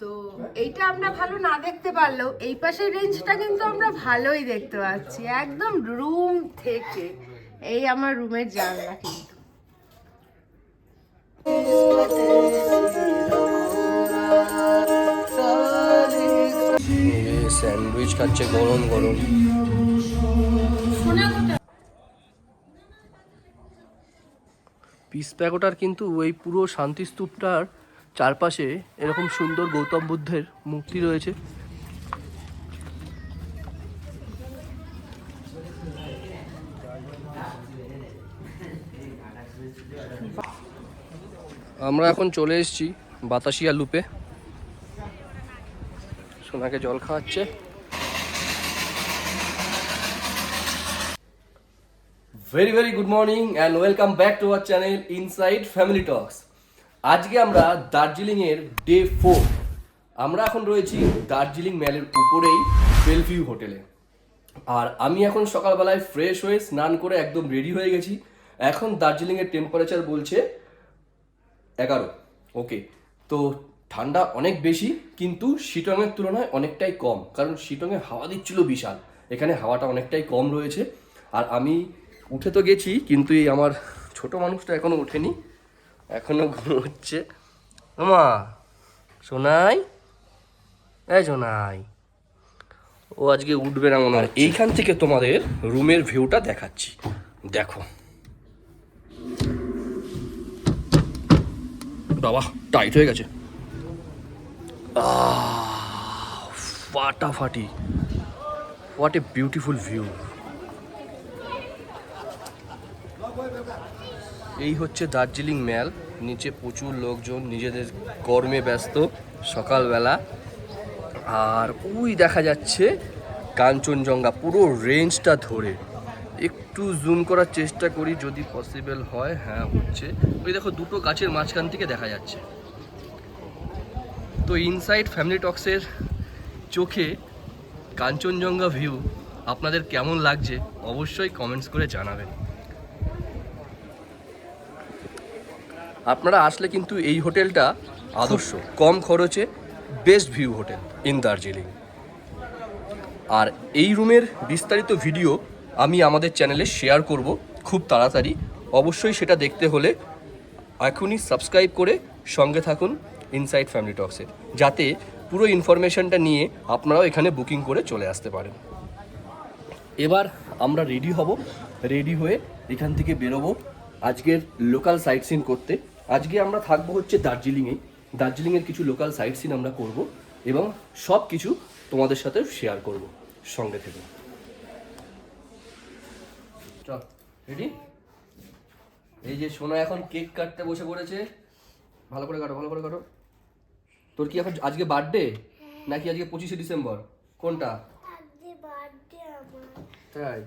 তো এইটা আমরা ভালো না দেখতে পারলেও এই পাশের রেঞ্জটা কিন্তু আমরা ভালোই দেখতে পাচ্ছি। একদম রুম থেকে এই আমার রুমের জানলা কিন্তু। স্যান্ডউইচ খাচ্ছে গরম গরম। পিস প্যাকোটার কিন্তু ওই পুরো শান্তিস্তূপটার চারপাশে এরকম সুন্দর গৌতম বুদ্ধের মূর্তি রয়েছে। আমরা এখন চলে এসেছি বাতাসিয়া লুপে। সোনাকে জল খাওয়াচ্ছে। Very very good morning and welcome back to our channel inside family talks আজকে আমরা দার্জিলিংয়ের ডে ফোর। আমরা এখন রয়েছি দার্জিলিং ম্যালের উপরেই বেলভিউ হোটেলে। আর আমি এখন সকালবেলায় ফ্রেশ হয়ে স্নান করে একদম রেডি হয়ে গেছি। এখন দার্জিলিংয়ের টেম্পারেচার বলছে এগারো। ওকে তো ঠান্ডা অনেক বেশি, কিন্তু শিটংয়ের তুলনায় অনেকটাই কম, কারণ শিটংয়ে হাওয়া দিচ্ছিল বিশাল। এখানে হাওয়াটা অনেকটাই কম রয়েছে। আর আমি উঠে তো গেছি, কিন্তু এই আমার ছোট মানুষটা এখনও ওঠেনি। এখনও ঘুমোচ্ছে মা সোনাই? এই সোনাই। ও আজকে উঠবে না মনে হয়। এইখান থেকে তোমাদের রুমের ভিউটা দেখাচ্ছি। দেখো। বাবা টাইট হয়ে গেছে। ফাটাফাটি। হোয়াট এ বিউটিফুল ভিউ এই হচ্ছে দার্জিলিং ম্যাল নিচে প্রচুর লোকজন, নিজেদের কর্মে ব্যস্ত সকালবেলা। আর ওই দেখা যাচ্ছে কাঞ্চনজঙ্ঘা, পুরো রেঞ্জটা ধরে। একটু জুম করার চেষ্টা করি, যদি পসিবল হয়। হ্যাঁ হচ্ছে। ওই দেখো দুটো গাছের মাঝখান থেকে দেখা যাচ্ছে। তো ইনসাইড ফ্যামিলি টক্সের চোখে কাঞ্চনজঙ্ঘা ভিউ আপনাদের কেমন লাগছে, অবশ্যই কমেন্টস করে জানাবেন। আপনারা আসলে কিন্তু এই হোটেলটা আদর্শ কম খরচে best view hotel in Darjeeling আর এই রুমের বিস্তারিত ভিডিও আমি আমাদের চ্যানেলে শেয়ার করব খুব তাড়াতাড়ি। অবশ্যই সেটা দেখতে হলে এখনই সাবস্ক্রাইব করে সঙ্গে থাকুন ইনসাইড ফ্যামিলি টক্সে যাতে পুরো ইনফরমেশনটা নিয়ে আপনারাও এখানে বুকিং করে চলে আসতে পারেন। এবার আমরা রেডি হব রেডি হয়ে এখান থেকে বেরোবো। আজকের লোকাল সাইট সিন করতে। আজকে আমরা থাকব হচ্ছে দার্জিলিংয়ে। দার্জিলিংয়ের কিছু লোকাল সাইট সিন আমরা করব এবং সব কিছু তোমাদের সাথে শেয়ার করব সঙ্গে থেকে চল রেডি এই যে সোনা এখন কেক কাটতে বসে পড়েছে। ভালো করে কাটো ভালো করে কাটো। তোর কি এখন আজকে বার্থডে নাকি আজকে পঁচিশে ডিসেম্বর? কোনটা? তাই।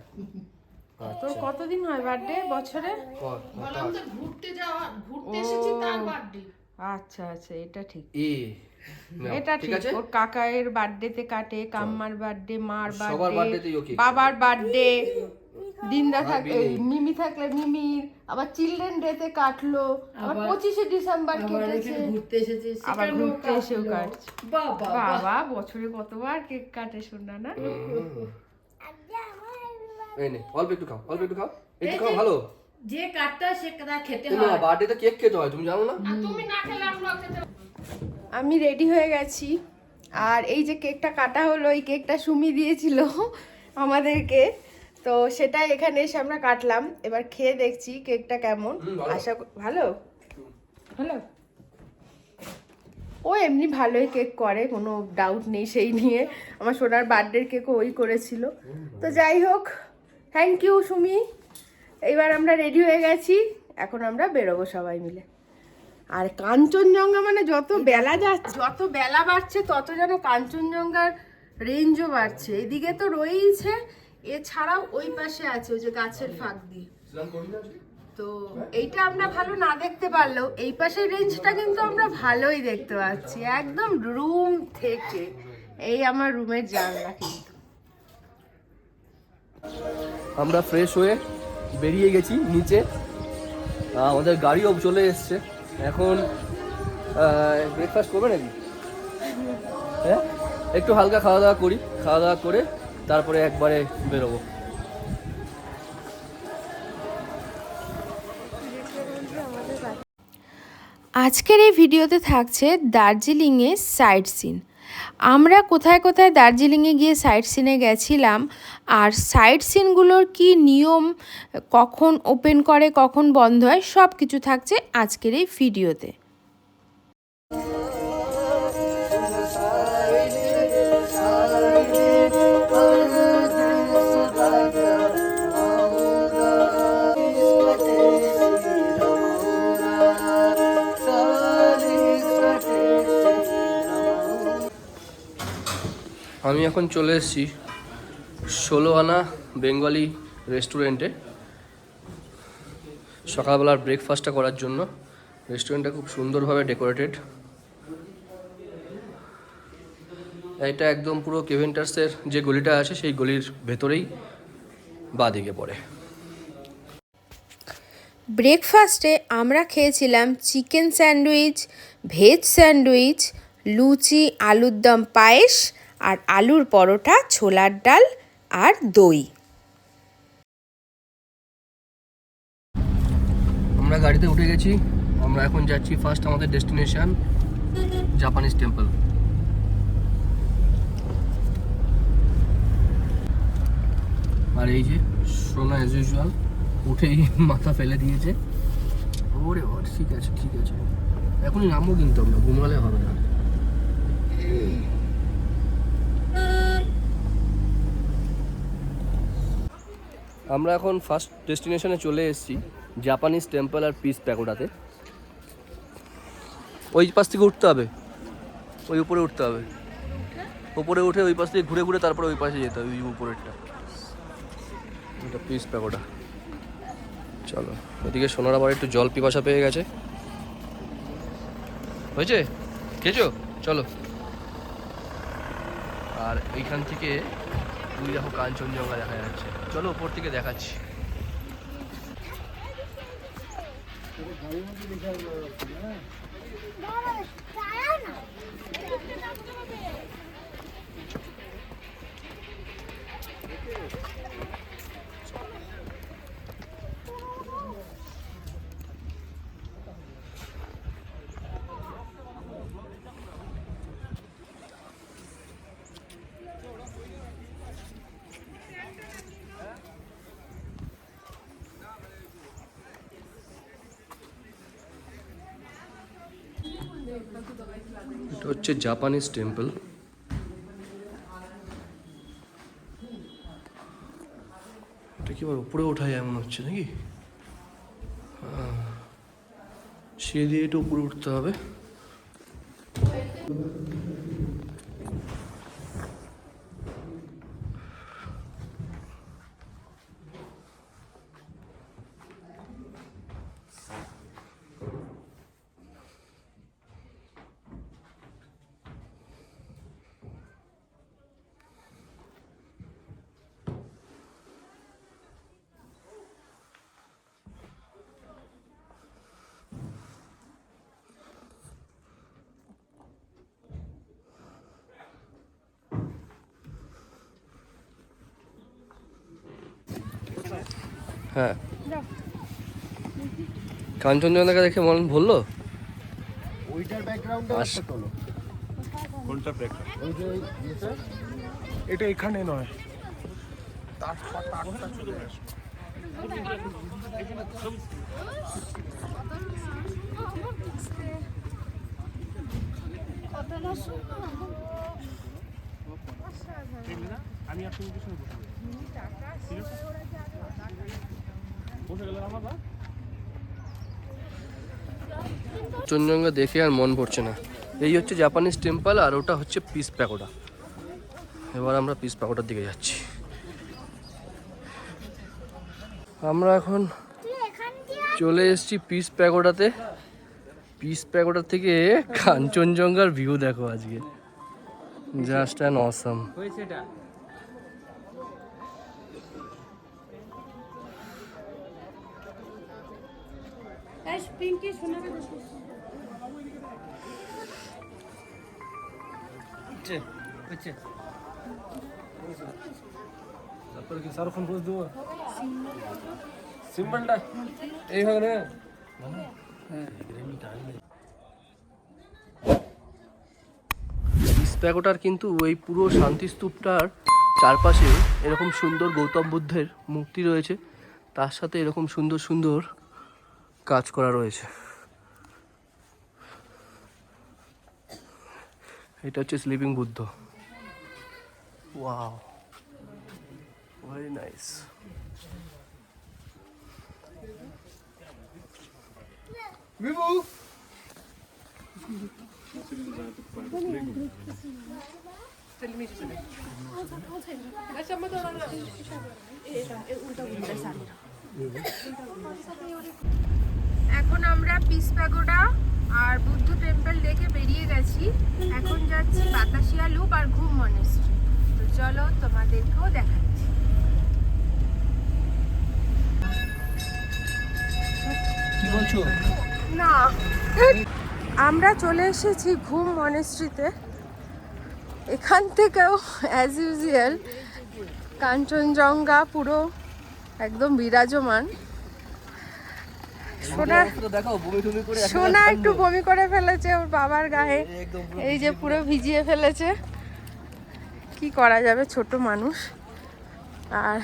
তোর কতদিন হয় বার্থডে বছরে? বললাম তো ঘুরতে যাওয়া ঘুরতে এসেছি তার বার্থডে আচ্ছা আচ্ছা এটা ঠিক। এটা ঠিক আছে? ওর কাকায়ের বার্থডেতে কাটে কাম্মার বার্থডে মার বার্থডে বাবার বার্থডে দিনদা থাকলে মিমি। থাকলে মিমির আবার চিলড্রেন ডেতে কাটলো আবার পঁচিশে ডিসেম্বর কেটেছে। ঘুরতে এসেছি আবার ঘুরতে এসেও কাটছে। বাবা বাবা বছরে কতবার কেক কাটে শোনা না এই নে অল্প একটু খাও অল্প একটু খাও। একটু খাও ভালো। যে কাঠটা সে কাঠা খেতে হয়। বার্থডেতে কেক খেতে হয় তুমি জানো না? তুমি না খেলে আমরা খেতে আমি রেডি হয়ে গেছি। আর এই যে কেকটা কাটা হলো এই কেকটা সুমি দিয়েছিল আমাদেরকে। তো সেটাই এখানে এসে আমরা কাটলাম। এবার খেয়ে দেখছি কেকটা কেমন। আশা ভালো? ভালো? ও এমনি ভালোই কেক করে কোনো ডাউট নেই সেই নিয়ে। আমার সোনার বার্থডের কেকও ওই করেছিল। তো যাই হোক থ্যাংক ইউ সুমি। এইবার আমরা রেডি হয়ে গেছি। এখন আমরা বেরোবো সবাই মিলে। আর কাঞ্চনজঙ্ঘা মানে যত বেলা যাচ্ছে যত বেলা বাড়ছে তত যেন কাঞ্চনজঙ্ঘার রেঞ্জও বাড়ছে। এদিকে তো রয়েইছে এছাড়াও ওই পাশে আছে ওই যে গাছের ফাঁক দিয়ে। তো এইটা আমরা ভালো না দেখতে পারলেও এই পাশের রেঞ্জটা কিন্তু আমরা ভালোই দেখতে পাচ্ছি। একদম রুম থেকে। এই আমার রুমের জানলা কিন্তু। আমরা ফ্রেশ হয়ে বেরিয়ে গেছি নিচে। আমাদের গাড়িও চলে এসছে। এখন ব্রেকফাস্ট করবে নাকি? হ্যাঁ? একটু হালকা খাওয়া দাওয়া করি, খাওয়া দাওয়া করে তারপরে একবারে বেরোবো। আজকের এই ভিডিওতে থাকছে দার্জিলিংয়ে সাইট সিন। আমরা কোথায় কোথায় দার্জিলিংয়ে গিয়ে সাইট সিনে গেছিলাম, আর সাইট সিনগুলোর কি নিয়ম, কখন ওপেন করে, কখন বন্ধ হয় সব কিছু থাকছে আজকের এই ভিডিওতে আমি এখন চলে এসেছি ষোলো আনা বেঙ্গলি রেস্টুরেন্টে। সকালবেলার ব্রেকফাস্টটা করার জন্য। রেস্টুরেন্টটা খুব সুন্দরভাবে ডেকোরেটেড এটা একদম পুরো কেভেন্টার্সের যে গলিটা আছে, সেই গলির ভেতরেই বাঁদিকে পড়ে। ব্রেকফাস্টে আমরা খেয়েছিলাম চিকেন স্যান্ডউইচ ভেজ স্যান্ডউইচ লুচি, আলুর দম পায়েস আর আলুর পরোটা, ছোলার ডাল আর দই। আমরা গাড়িতে উঠে গেছি। আমরা এখন যাচ্ছি ফার্স্ট আমাদের ডেস্টিনেশন জাপানিজ টেম্পল আর এই যে, সোনা অ্যাজ ইউজুয়াল উঠেই মাথা ফেলে দিয়েছে। ওরে ও ঠিক আছে ঠিক আছে। এখনই নামবো কিন্তু আমরা, ঘুমালে হবে না। আমরা এখন ফার্স্ট ডেস্টিনেশনে চলে এসেছি জাপানিজ টেম্পল আর পিস প্যাকোটাতে ওই পাশ থেকে উঠতে হবে। ওই উপরে উঠতে হবে। উপরে উঠে ওই পাশ থেকে ঘুরে ঘুরে তারপরে ওই পাশে যেতে হবে, ওই উপরেরটা। এটা পিস প্যাকোটা চলো ওদিকে সোনার আবার একটু জল পিপাসা পেয়ে গেছে। হয়েছে? খেয়েছো? চলো। আর এইখান থেকে দুই দেখো কাঞ্চনজঙ্ঘা দেখা যাচ্ছে। চলো উপর থেকে দেখাচ্ছি। এটা হচ্ছে জাপানিজ টেম্পল এটা কি উপরে ওঠা যায় মনে হচ্ছে নাকি? সে দিয়ে একটু উপরে উঠতে হবে। হ্যাঁ। কাঞ্চনজঙ্ঘা দেখে মন ভরলো? ওইটার ব্যাকগ্রাউন্ডে কোনটা এটা এখানে নয়। আমি আর তুমি পিছনে কাঞ্চনজঙ্ঘা দেখে আর মন পড়ছে না। এই হচ্ছে জাপানিজ টেম্পল আর ওটা হচ্ছে পিস প্যাকোটা এবার আমরা পিস প্যাকোটার দিকে যাচ্ছি। আমরা এখন চলে এসেছি পিস প্যাকোটাতে পিস প্যাকোটা থেকে কাঞ্চনজঙ্ঘার ভিউ দেখো আজকে। জাস্ট অ্যান অসাম তারপরে কি সারফোন পোজ দেবো? সিম্বলটা এইভাবে না? স্প্যাগোটার কিন্তু ওই পুরো শান্তিস্তূপটার চারপাশে এরকম সুন্দর গৌতম বুদ্ধের মূর্তি রয়েছে। তার সাথে এরকম সুন্দর সুন্দর কাজ করা রয়েছে। এটা হচ্ছে sleeping Buddha. Wow very nice এখন আমরা পিস প্যাগোডা আর বুদ্ধ টেম্পল দেখে বেরিয়ে গেছি। এখন যাচ্ছি বাতাসিয়া লুপ আর ঘুম মনেস্ট্রি। তো চলো তোমাদেরকেও দেখাচ্ছি। কি বলছো? না। আমরা চলে এসেছি ঘুম মনেস্ট্রিতে। এখান থেকেও অ্যাজ ইউজুয়াল কাঞ্চনজঙ্ঘা পুরো একদম বিরাজমান। সোনা সোনা একটু। বমি করে ফেলেছে ওর বাবার গায়ে। এই যে পুরো ভিজিয়ে ফেলেছে। কি করা যাবে ছোট মানুষ। আর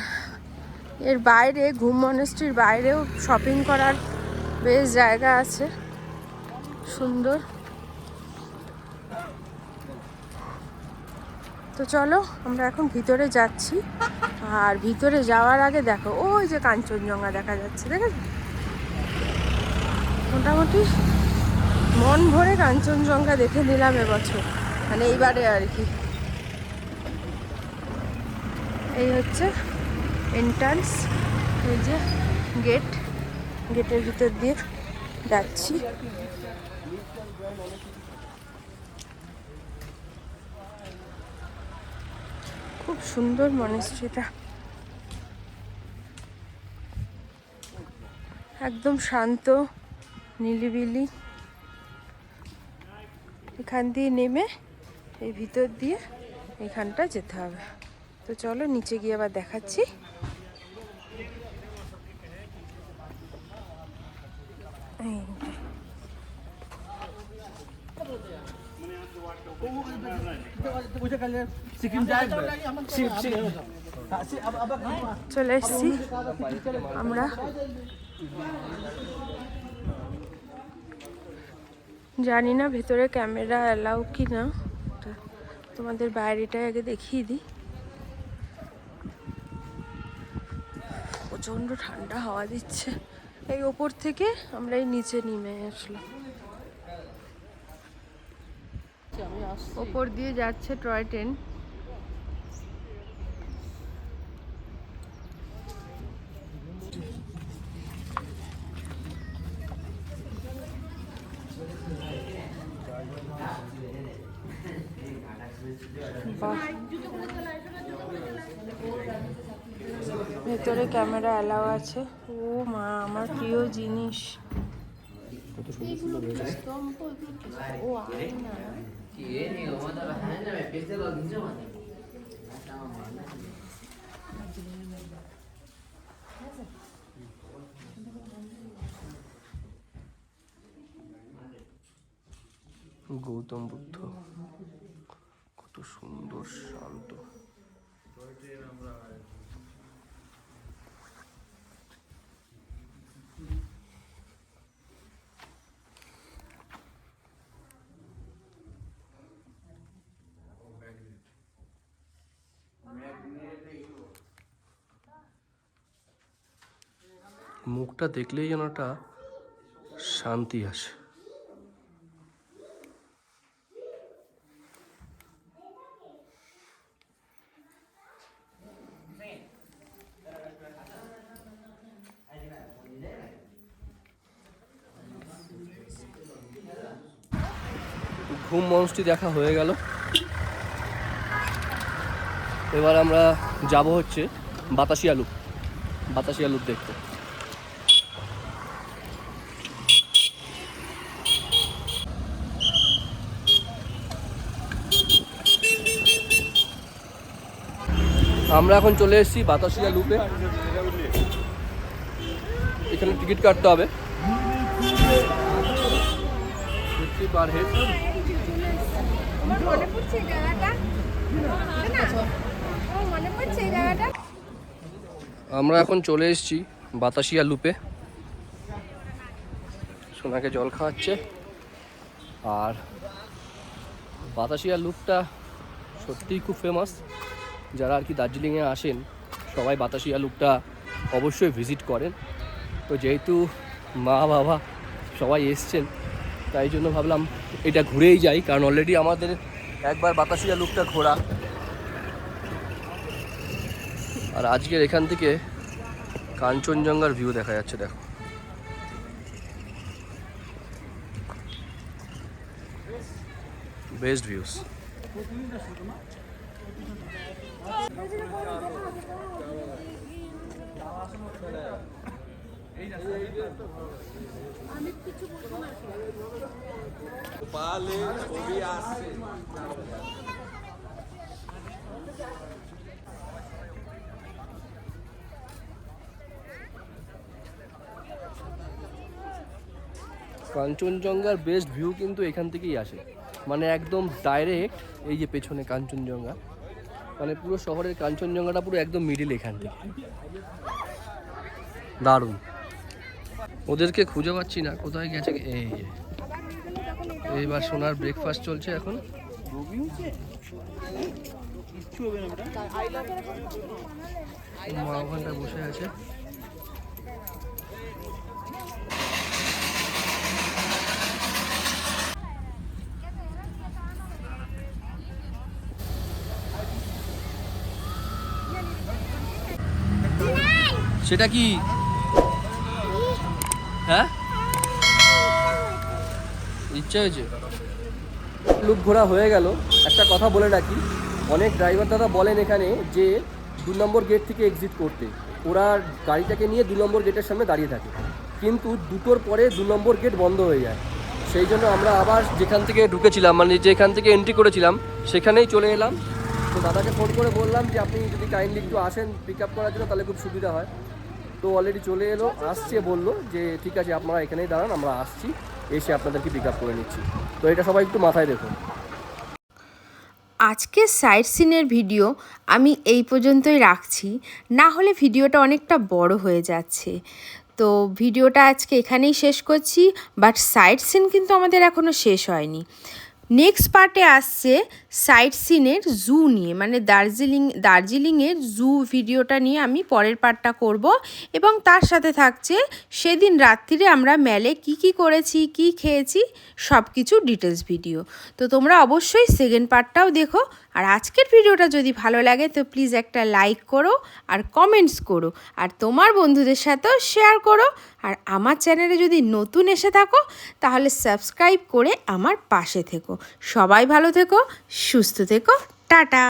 এর বাইরে, ঘুম মনেস্ট্রির বাইরেও শপিং করার বেশ জায়গা আছে। সুন্দর। তো চলো, আমরা এখন ভিতরে যাচ্ছি। আর ভিতরে যাওয়ার আগে দেখো, ওই যে কাঞ্চনজঙ্ঘা দেখা যাচ্ছে, দেখেছ? মোটামুটি মন ভরে কাঞ্চনজঙ্ঘা দেখে নিলাম এবছর। মানে এইবারে আর কি। এই হচ্ছে এন্ট্রান্স এই যে গেট গেটের ভিতর দিয়ে যাচ্ছি। খুব সুন্দর মনেস্ট্রিটা একদম শান্ত। নিলিবিলি। এখান দিয়ে নেমে এই ভিতর দিয়ে এখানটা যেতে হবে। তো চলো নিচে গিয়ে আবার দেখাচ্ছি। চলে এসছি আমরা। জানি না ভেতরে ক্যামেরা অ্যালাউ কি না। তোমাদের বাইরেটাই আগে দেখিয়ে দিই। প্রচণ্ড ঠান্ডা হাওয়া দিচ্ছে। এই ওপর থেকে আমরা এই নিচে নেমে আসলাম। ওপর দিয়ে যাচ্ছে টয় ট্রেন। ভেতরে ক্যামেরা অ্যালাউ আছে। ও মা আমার প্রিয় জিনিস। গৌতম বুদ্ধ। কত সুন্দর শান্ত। মুখটা দেখলেই যেন একটা শান্তি আসে। ঘুম মঞ্চটি দেখা হয়ে গেল। এবার আমরা যাব হচ্ছে বাতাসি আলু বাতাসি আলুর দেখতে। আমরা এখন চলে এসেছি বাতাসিয়া লুপে। এখানে টিকিট কাটতে হবে। পার হেড আমরা এখন চলে এসেছি বাতাসিয়া লুপে। সোনাকে জল খাওয়াচ্ছে। আর বাতাসিয়া লুপটা সত্যিই খুব ফেমাস যারা আর কি দার্জিলিংয়ে আসেন, সবাই বাতাসিয়া লুকটা অবশ্যই ভিজিট করেন। তো যেহেতু মা, বাবা সবাই এসছেন, তাই জন্য ভাবলাম এটা ঘুরেই যাই, কারণ অলরেডি আমাদের একবার বাতাসিয়া লুকটা ঘোরা। আর আজকের এখান থেকে কাঞ্চনজঙ্ঘার ভিউ দেখা যাচ্ছে, দেখো। বেস্ট ভিউস কাঞ্চনজঙ্ঘার বেস্ট ভিউ কিন্তু এখান থেকেই আসে। মানে একদম ডাইরেক্ট এই যে পেছনে কাঞ্চনজঙ্ঘা। মানে পুরো শহরের কাঞ্চনজঙ্ঘাটা পুরো একদম মিডিল এখান থেকে। দারুণ। ওদেরকে খুঁজে পাচ্ছি না কোথায় গেছে এই এইবার সোনার ব্রেকফাস্ট চলছে এখন। মা ওখানটা বসে আছে। সেটা কি? হ্যাঁ? ইচ্ছা হয়েছে। লুপ ঘোরা হয়ে গেল। একটা কথা বলে রাখি, অনেক ড্রাইভার দাদা বলেন এখানে যে দু নম্বর গেট থেকে এক্সিট করতে। ওরা গাড়িটাকে নিয়ে দু নম্বর গেটের সামনে দাঁড়িয়ে থাকে। কিন্তু দুটোর পরে দু নম্বর গেট বন্ধ হয়ে যায়। সেই জন্য আমরা আবার যেখান থেকে ঢুকেছিলাম মানে যেখান থেকে এন্ট্রি করেছিলাম, সেখানেই চলে এলাম। তো দাদাকে ফোন করে বললাম যে, আপনি যদি কাইন্ডলি একটু আসেন পিক আপ করার জন্য, তাহলে খুব সুবিধা হয়। তো অলরেডি চলে এলো, আসছে, বলল যে, ঠিক আছে, আপনারা এখানেই দাঁড়ান, আমরা আসছি, এসে আপনাদেরকে পিক আপ করে নিচ্ছি। তো এটা সবাই একটু মাথায় দেখুন আজকে সাইট সিনের ভিডিও আমি এই পর্যন্তই রাখছি। না হলে ভিডিওটা অনেকটা বড় হয়ে যাচ্ছে। তো ভিডিওটা আজকে এখানেই শেষ করছি বাট সাইট সিন কিন্তু আমাদের এখনও শেষ হয়নি। নেক্সট পার্টে আসছে সাইট সিনের জু নিয়ে মানে দার্জিলিং দার্জিলিংয়ের জু ভিডিওটা নিয়ে আমি পরের পার্টটা করব। এবং তার সাথে থাকছে সেদিন রাত্রিরে আমরা মেলে কি কি করেছি, কি খেয়েছি সব কিছু ডিটেলস ভিডিও তো তোমরা অবশ্যই সেকেন্ড পার্টটাও দেখো আর আজকের ভিডিওটা যদি ভালো লাগে, তো প্লিজ একটা লাইক করো আর কমেন্টস করো। আর তোমার বন্ধুদের সাথেও শেয়ার করো। আর আমার চ্যানেলে যদি নতুন এসে থাকো, তাহলে সাবস্ক্রাইব করে আমার পাশে থেকো। সবাই ভালো থেকো, সুস্থ থেকো। টাটা!